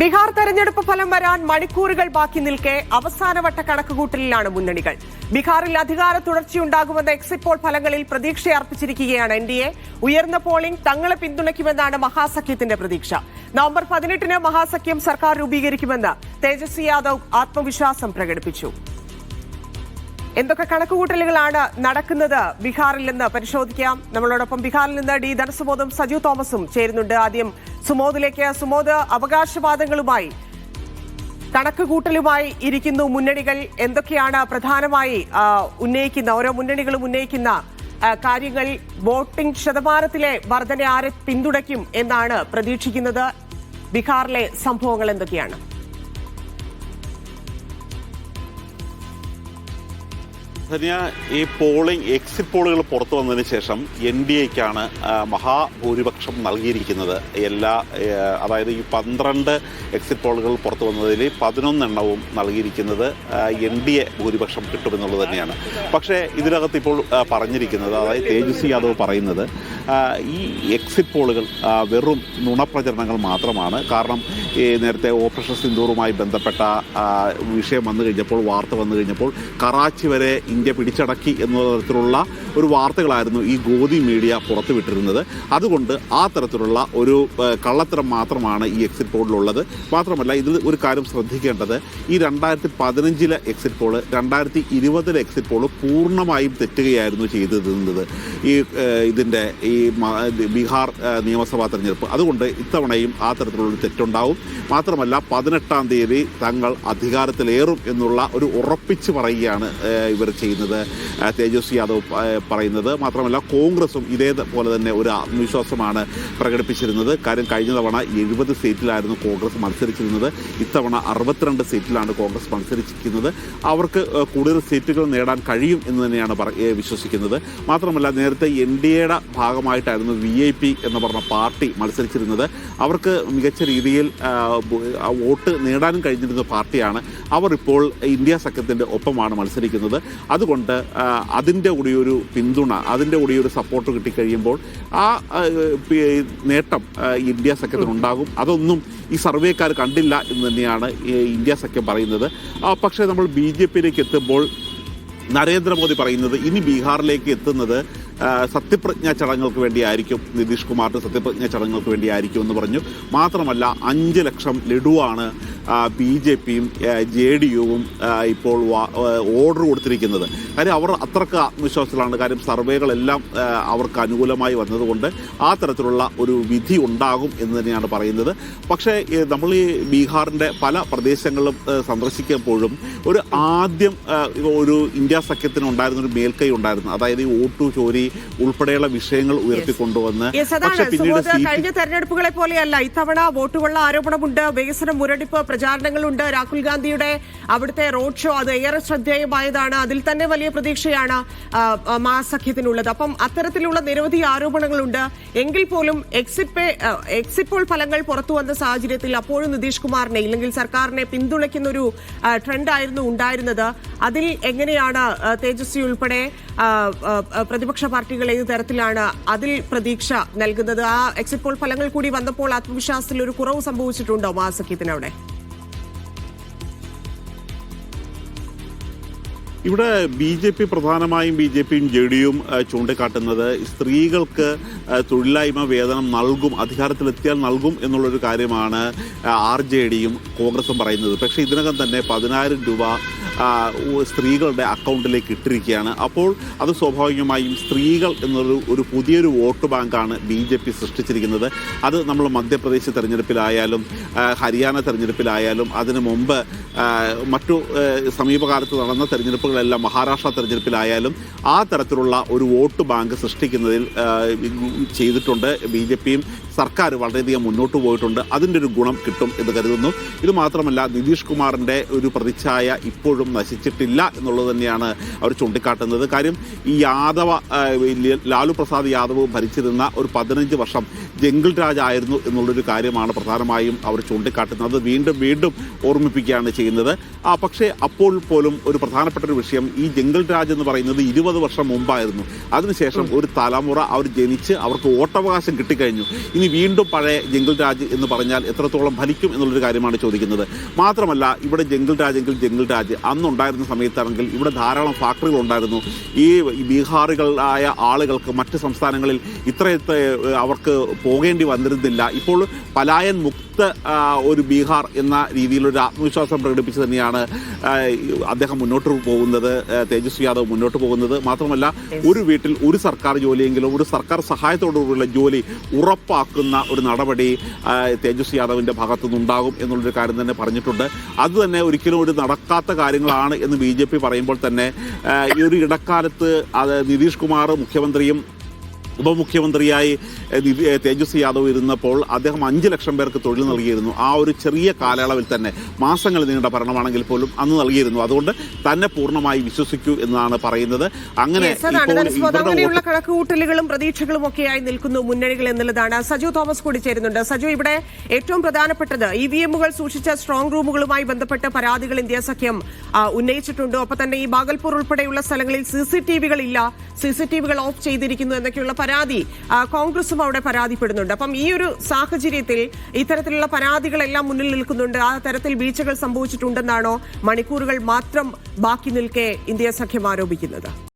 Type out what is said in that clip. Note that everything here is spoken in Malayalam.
ബീഹാർ തെരഞ്ഞെടുപ്പ് ഫലം വരാൻ മണിക്കൂറുകൾ ബാക്കി നിൽക്കെ അവസാനവട്ട കണക്കുകൂട്ടലിലാണ് മുന്നണികൾ. ബീഹാറിൽ അധികാര തുടർച്ചയുണ്ടാകുമെന്ന എക്സിറ്റ് പോൾ ഫലങ്ങളിൽ പ്രതീക്ഷയർപ്പിച്ചിരിക്കുകയാണ് എൻ ഡി എ. ഉയർന്ന പോളിംഗ് തങ്ങളെ പിന്തുണയ്ക്കുമെന്നാണ് മഹാസഖ്യത്തിന്റെ പ്രതീക്ഷ. നവംബർ പതിനെട്ടിന് മഹാസഖ്യം സർക്കാർ രൂപീകരിക്കുമെന്ന് തേജസ്വി യാദവ് ആത്മവിശ്വാസം പ്രകടിപ്പിച്ചു. എന്തൊക്കെ കണക്കുകൂട്ടലുകളാണ് നടക്കുന്നത് ബീഹാറിൽ നിന്ന്? പരിശോധിക്കാം. നമ്മളോടൊപ്പം ബീഹാറിൽ നിന്ന് ഡി ധനസുബോധം സജു തോമസും ചേരുന്നുണ്ട്. ആദ്യം സുമോദിലേക്ക്. സുമോദ് അവകാശവാദങ്ങളുമായി കണക്കുകൂട്ടലുമായി ഇരിക്കുന്നു മുന്നണികൾ. എന്തൊക്കെയാണ് പ്രധാനമായി ഉന്നയിക്കുന്ന ഓരോ മുന്നണികളും ഉന്നയിക്കുന്ന കാര്യങ്ങൾ? വോട്ടിംഗ് ശതമാനത്തിലെ വർധന ആരെ പിന്തുണയ്ക്കും എന്നാണ് പ്രതീക്ഷിക്കുന്നത്. ബീഹാറിലെ സംഭവങ്ങൾ എന്തൊക്കെയാണ്? ധന്യ ഈ പോളിംഗ് എക്സിറ്റ് പോളുകൾ പുറത്തു വന്നതിന് ശേഷം എൻ ഡി എക്കാണ് മഹാഭൂരിപക്ഷം നൽകിയിരിക്കുന്നത്. എല്ലാ അതായത് ഈ പന്ത്രണ്ട് എക്സിറ്റ് പോളുകൾ പുറത്തു വന്നതിൽ പതിനൊന്നെണ്ണവും നൽകിയിരിക്കുന്നത് എൻ ഡി എ ഭൂരിപക്ഷം കിട്ടുമെന്നുള്ളത് തന്നെയാണ്. പക്ഷേ ഇതിനകത്ത് ഇപ്പോൾ പറഞ്ഞിരിക്കുന്നത് അതായത് തേജസ്വി യാദവ് പറയുന്നത് ഈ എക്സിറ്റ് പോളുകൾ വെറും നുണപ്രചരണങ്ങൾ മാത്രമാണ്. കാരണം ഈ നേരത്തെ ഓപ്പറേഷൻ സിന്ദൂറുമായി ബന്ധപ്പെട്ട വിഷയം വന്നു കഴിഞ്ഞപ്പോൾ വാർത്ത വന്നു കഴിഞ്ഞപ്പോൾ കറാച്ചി വരെ ഇന്ത്യ പിടിച്ചടക്കി എന്ന തരത്തിലുള്ള ഒരു വാർത്തകളായിരുന്നു ഈ ഗോദി മീഡിയ പുറത്തുവിട്ടിരുന്നത്. അതുകൊണ്ട് ആ തരത്തിലുള്ള ഒരു കള്ളത്തരം മാത്രമാണ് ഈ എക്സിറ്റ് പോളിലുള്ളത് മാത്രമല്ല ഇതിൽ ഒരു കാര്യം ശ്രദ്ധിക്കേണ്ടത്. ഈ രണ്ടായിരത്തി പതിനഞ്ചിലെ എക്സിറ്റ് പോൾ രണ്ടായിരത്തി ഇരുപതിലെ എക്സിറ്റ് പോൾ പൂർണമായും തെറ്റുകയായിരുന്നു ചെയ്തിരുന്നത് ഈ ഇതിന്റെ ഈ ബീഹാർ നിയമസഭാ തെരഞ്ഞെടുപ്പ്. അതുകൊണ്ട് ഇത്തവണയും ആ തരത്തിലുള്ളൊരു തെറ്റുണ്ടാവും. മാത്രമല്ല പതിനെട്ടാം തീയതി തങ്ങൾ അധികാരത്തിലേറും എന്നുള്ള ഒരു ഉറപ്പിച്ച് പറയുകയാണ് ഇവർ ചെയ്യുന്നത് ആ, തേജസ്വി യാദവ് പറയുന്നത്. മാത്രമല്ല കോൺഗ്രസും ഇതേപോലെ തന്നെ ഒരു ആത്മവിശ്വാസമാണ് പ്രകടിപ്പിച്ചിരുന്നത്. കാര്യം കഴിഞ്ഞ തവണ എഴുപത് സീറ്റിലായിരുന്നു കോൺഗ്രസ് മത്സരിച്ചിരുന്നത്. ഇത്തവണ അറുപത്തിരണ്ട് സീറ്റിലാണ് കോൺഗ്രസ് മത്സരിച്ചിരിക്കുന്നത്. അവർക്ക് കൂടുതൽ സീറ്റുകൾ നേടാൻ കഴിയും എന്ന് തന്നെയാണ് വിശ്വസിക്കുന്നത്. മാത്രമല്ല നേരത്തെ എൻ ഡി എയുടെ ഭാഗമായിട്ടായിരുന്നു വി ഐ പി എന്ന് പറഞ്ഞ പാർട്ടി മത്സരിച്ചിരുന്നത്. അവർക്ക് മികച്ച രീതിയിൽ വോട്ട് നേടാനും കഴിഞ്ഞിരുന്ന പാർട്ടിയാണ്. അവർ ഇപ്പോൾ ഇന്ത്യ സഖ്യത്തിന്റെ ഒപ്പമാണ് മത്സരിക്കുന്നത്. അതുകൊണ്ട് അതിന്റെ കൂടി ഒരു പിന്തുണ അതിന്റെ കൂടി ഒരു സപ്പോർട്ട് കിട്ടിക്കഴിയുമ്പോൾ ആ നേട്ടം ഇന്ത്യ ഇന്ത്യ സഖ്യത്തിനുണ്ടാകും അതൊന്നും ഈ സർവേക്കാർ കണ്ടില്ല എന്ന് തന്നെയാണ് ഇന്ത്യ സഖ്യം പറയുന്നത്. പക്ഷേ നമ്മൾ ബി ജെ പിയിലേക്ക് എത്തുമ്പോൾ നരേന്ദ്രമോദി പറയുന്നത് ഇനി ബീഹാറിലേക്ക് എത്തുന്നത് സത്യപ്രതിജ്ഞാ ചടങ്ങുകൾക്ക് വേണ്ടിയായിരിക്കും നിതീഷ് കുമാറിന്റെ സത്യപ്രതിജ്ഞാ ചടങ്ങുകൾക്ക് വേണ്ടിയായിരിക്കും എന്ന് പറഞ്ഞു. മാത്രമല്ല അഞ്ച് ലക്ഷം ലഡുവാണ് ബി ജെ പിയും ജെ ഡി യുവും ഇപ്പോൾ ഓർഡർ കൊടുത്തിരിക്കുന്നത്. കാര്യം അവർ അത്രയ്ക്ക് ആത്മവിശ്വാസത്തിലാണ്. കാര്യം സർവേകളെല്ലാം അവർക്ക് അനുകൂലമായി വന്നതുകൊണ്ട് ആ തരത്തിലുള്ള ഒരു വിധി ഉണ്ടാകും എന്ന് തന്നെയാണ് പറയുന്നത്. പക്ഷേ നമ്മൾ ഈ ബീഹാറിന്റെ പല പ്രദേശങ്ങളിലും സന്ദർശിക്കുമ്പോഴും ഒരു ആദ്യം ഒരു ഇന്ത്യ സഖ്യത്തിന് ഉണ്ടായിരുന്ന ഒരു മേൽക്കൈ ഉണ്ടായിരുന്നു. അതായത് ഈ ഓട്ടു ചോരി ഉൾപ്പെടെയുള്ള വിഷയങ്ങൾ ഉയർത്തിക്കൊണ്ടുവന്ന്. അതാണ്. പിന്നീട് കഴിഞ്ഞ തെരഞ്ഞെടുപ്പുകളെ പോലെയല്ല. ഇത്തവണ വോട്ടുകൊള്ള ആരോപണമുണ്ട്. വികസന മുരടിപ്പ് പ്രചാരണങ്ങളുണ്ട്. രാഹുൽ ഗാന്ധിയുടെ അവിടുത്തെ റോഡ് ഷോ അത് ഏറെ ശ്രദ്ധേയമായതാണ്. അതിൽ തന്നെ വലിയ പ്രതീക്ഷയാണ് മഹാസഖ്യത്തിനുള്ളത് അപ്പം അത്തരത്തിലുള്ള നിരവധി ആരോപണങ്ങളുണ്ട്. എങ്കിൽ പോലും എക്സിറ്റ് പേ എക്സിറ്റ് പോൾ ഫലങ്ങൾ പുറത്തു വന്ന സാഹചര്യത്തിൽ അപ്പോഴും നിതീഷ് കുമാറിനെ ഇല്ലെങ്കിൽ സർക്കാരിനെ പിന്തുണയ്ക്കുന്ന ഒരു ട്രെൻഡ് ആയിരുന്നു ഉണ്ടായിരുന്നത്. അതിൽ എങ്ങനെയാണ് തേജസ്വി ഉൾപ്പെടെ പ്രതിപക്ഷ പാർട്ടികൾ ഏത് തരത്തിലാണ് അതിൽ പ്രതീക്ഷ നൽകുന്നത്? ആ എക്സിറ്റ് പോൾ ഫലങ്ങൾ കൂടി വന്നപ്പോൾ ആത്മവിശ്വാസത്തിൽ ഒരു കുറവ് സംഭവിച്ചിട്ടുണ്ടോ മഹാസഖ്യത്തിനവിടെ ഇവിടെ ബി ജെ പി പ്രധാനമായും ബി ജെ പിയും ജെ ഡിയും ചൂണ്ടിക്കാട്ടുന്നത് സ്ത്രീകൾക്ക് തൊഴിലില്ലായ്മ വേതനം നൽകും അധികാരത്തിലെത്തിയാൽ നൽകും എന്നുള്ളൊരു കാര്യമാണ് ആർ ജെ ഡിയും കോൺഗ്രസും പറയുന്നത്. പക്ഷേ ഇതിനകം തന്നെ പതിനായിരം രൂപ സ്ത്രീകളുടെ അക്കൗണ്ടിലേക്ക് ഇട്ടിരിക്കുകയാണ്. അപ്പോൾ അത് സ്വാഭാവികമായും സ്ത്രീകൾ എന്നൊരു ഒരു പുതിയൊരു വോട്ട് ബാങ്കാണ് ബി ജെ പി സൃഷ്ടിച്ചിരിക്കുന്നത്. അത് നമ്മൾ മധ്യപ്രദേശ് തെരഞ്ഞെടുപ്പിലായാലും ഹരിയാന തെരഞ്ഞെടുപ്പിലായാലും അതിനു മുമ്പ് മറ്റു സമീപകാലത്ത് നടന്ന തെരഞ്ഞെടുപ്പുകളെല്ലാം മഹാരാഷ്ട്ര തെരഞ്ഞെടുപ്പിലായാലും ആ തരത്തിലുള്ള ഒരു വോട്ട് ബാങ്ക് സൃഷ്ടിക്കുന്നതിൽ ചെയ്തിട്ടുണ്ട് ബി ജെ പിയും സർക്കാർ വളരെയധികം മുന്നോട്ട് പോയിട്ടുണ്ട്. അതിന്റെ ഒരു ഗുണം കിട്ടും എന്ന് കരുതുന്നു. ഇത് മാത്രമല്ല നിതീഷ് കുമാറിന്റെ ഒരു പ്രതിച്ഛായ ഇപ്പോഴും നശിച്ചിട്ടില്ല എന്നുള്ളത് തന്നെയാണ് അവർ ചൂണ്ടിക്കാട്ടുന്നത്. കാര്യം ഈ യാദവ ലാലു പ്രസാദ് യാദവ് ഭരിച്ചിരുന്ന ഒരു പതിനഞ്ച് വർഷം ജംഗിൾ രാജ് ആയിരുന്നു എന്നുള്ളൊരു കാര്യമാണ് പ്രധാനമായും അവർ ചൂണ്ടിക്കാട്ടുന്നത്. വീണ്ടും വീണ്ടും ഓർമ്മിപ്പിക്കുകയാണ് ചെയ്യുന്നത്. ആ പക്ഷേ അപ്പോൾ പോലും ഒരു പ്രധാനപ്പെട്ട ഒരു വിഷയം ഈ ജംഗിൾ രാജ് എന്ന് പറയുന്നത് ഇരുപത് വർഷം മുമ്പായിരുന്നു. അതിനുശേഷം ഒരു തലമുറ അവർ ജനിച്ച് അവർക്ക് വോട്ടവകാശം കിട്ടിക്കഴിഞ്ഞു. ഇനി വീണ്ടും പഴയ ജംഗിൾ രാജ് എന്ന് പറഞ്ഞാൽ എത്രത്തോളം ഫലിക്കും എന്നുള്ളൊരു കാര്യമാണ് ചോദിക്കുന്നത്. മാത്രമല്ല ഇവിടെ ജംഗിൾ രാജെങ്കിൽ ജംഗിൾ രാജ് അന്നുണ്ടായിരുന്ന സമയത്താണെങ്കിൽ ഇവിടെ ധാരാളം ഫാക്ടറികൾ ഉണ്ടായിരുന്നു ഈ ബീഹാറുകളായ ആളുകൾക്ക് മറ്റ് സംസ്ഥാനങ്ങളിൽ ഇത്രയത്തെ അവർക്ക് പോകേണ്ടി വന്നിരുന്നില്ല. ഇപ്പോൾ പലായൻ മുക്ത ആ, ഒരു ബീഹാർ എന്ന രീതിയിലൊരു ആത്മവിശ്വാസം പ്രകടിപ്പിച്ച് തന്നെയാണ് അദ്ദേഹം മുന്നോട്ട് പോകുന്നത് തേജസ്വി യാദവ് മുന്നോട്ട് പോകുന്നത്. മാത്രമല്ല ഒരു വീട്ടിൽ ഒരു സർക്കാർ ജോലിയെങ്കിലും ഒരു സർക്കാർ സഹായത്തോടുകൂടിയുള്ള ജോലി ഉറപ്പാക്കുന്ന ഒരു നടപടി തേജസ്വി യാദവിന്റെ ഭാഗത്തു നിന്നുണ്ടാകും എന്നുള്ളൊരു കാര്യം തന്നെ പറഞ്ഞിട്ടുണ്ട്. അത് തന്നെ ഒരിക്കലും ഒരു നടക്കാത്ത കാര്യങ്ങളാണ് എന്ന് ബി പറയുമ്പോൾ തന്നെ ഈ ഒരു ഇടക്കാലത്ത് അത് നിതീഷ് കുമാർ മുഖ്യമന്ത്രിയും ഉപമുഖ്യമന്ത്രിയായി തേജസ്വി യാദവ് ഇരുന്നപ്പോൾ അദ്ദേഹം അഞ്ച് ലക്ഷം പേർക്ക് തൊഴിൽ നൽകിയിരുന്നു. ആ ഒരു ചെറിയ കാലയളവിൽ തന്നെ മാസങ്ങൾ നീണ്ട ഭരണമാണെങ്കിൽ പോലും അന്ന് നൽകിയിരുന്നു. അതുകൊണ്ട് തന്നെ പൂർണമായി വിശ്വസിക്കൂ എന്നാണ് പറയുന്നത്. അങ്ങനെ അങ്ങനെയുള്ള കണക്കുകൂട്ടലുകളും പ്രതീക്ഷകളും ഒക്കെയായി നിൽക്കുന്നു മുന്നണികൾ എന്നുള്ളതാണ്. സജു തോമസ് കൂടി ചേരുന്നുണ്ട്. സജു ഇവിടെ ഏറ്റവും പ്രധാനപ്പെട്ടത് ഇ വി എമ്മുകൾ സൂക്ഷിച്ച സ്ട്രോങ് റൂമുകളുമായി ബന്ധപ്പെട്ട പരാതികൾ ഇന്ത്യ സഖ്യം ഉന്നയിച്ചിട്ടുണ്ട്. ഒപ്പം തന്നെ ഈ ബാഗൽപൂർ ഉൾപ്പെടെയുള്ള സ്ഥലങ്ങളിൽ സി സി ടി വികൾ ഇല്ല. സി സി ടി വികൾ ഓഫ് ചെയ്തിരിക്കുന്നു എന്നൊക്കെയുള്ള പരാതി കോൺഗ്രസും അവിടെ പരാതിപ്പെടുന്നുണ്ട്. അപ്പം ഈ ഒരു സാഹചര്യത്തിൽ ഇത്തരത്തിലുള്ള പരാതികളെല്ലാം മുന്നിൽ നിൽക്കുന്നുണ്ട്. ആ തരത്തിൽ വീഴ്ചകൾ സംഭവിച്ചിട്ടുണ്ടെന്നാണോ മണിക്കൂറുകൾ മാത്രം ബാക്കി നിൽക്കെ ഇന്ത്യ സഖ്യം ആരോപിക്കുന്നത്?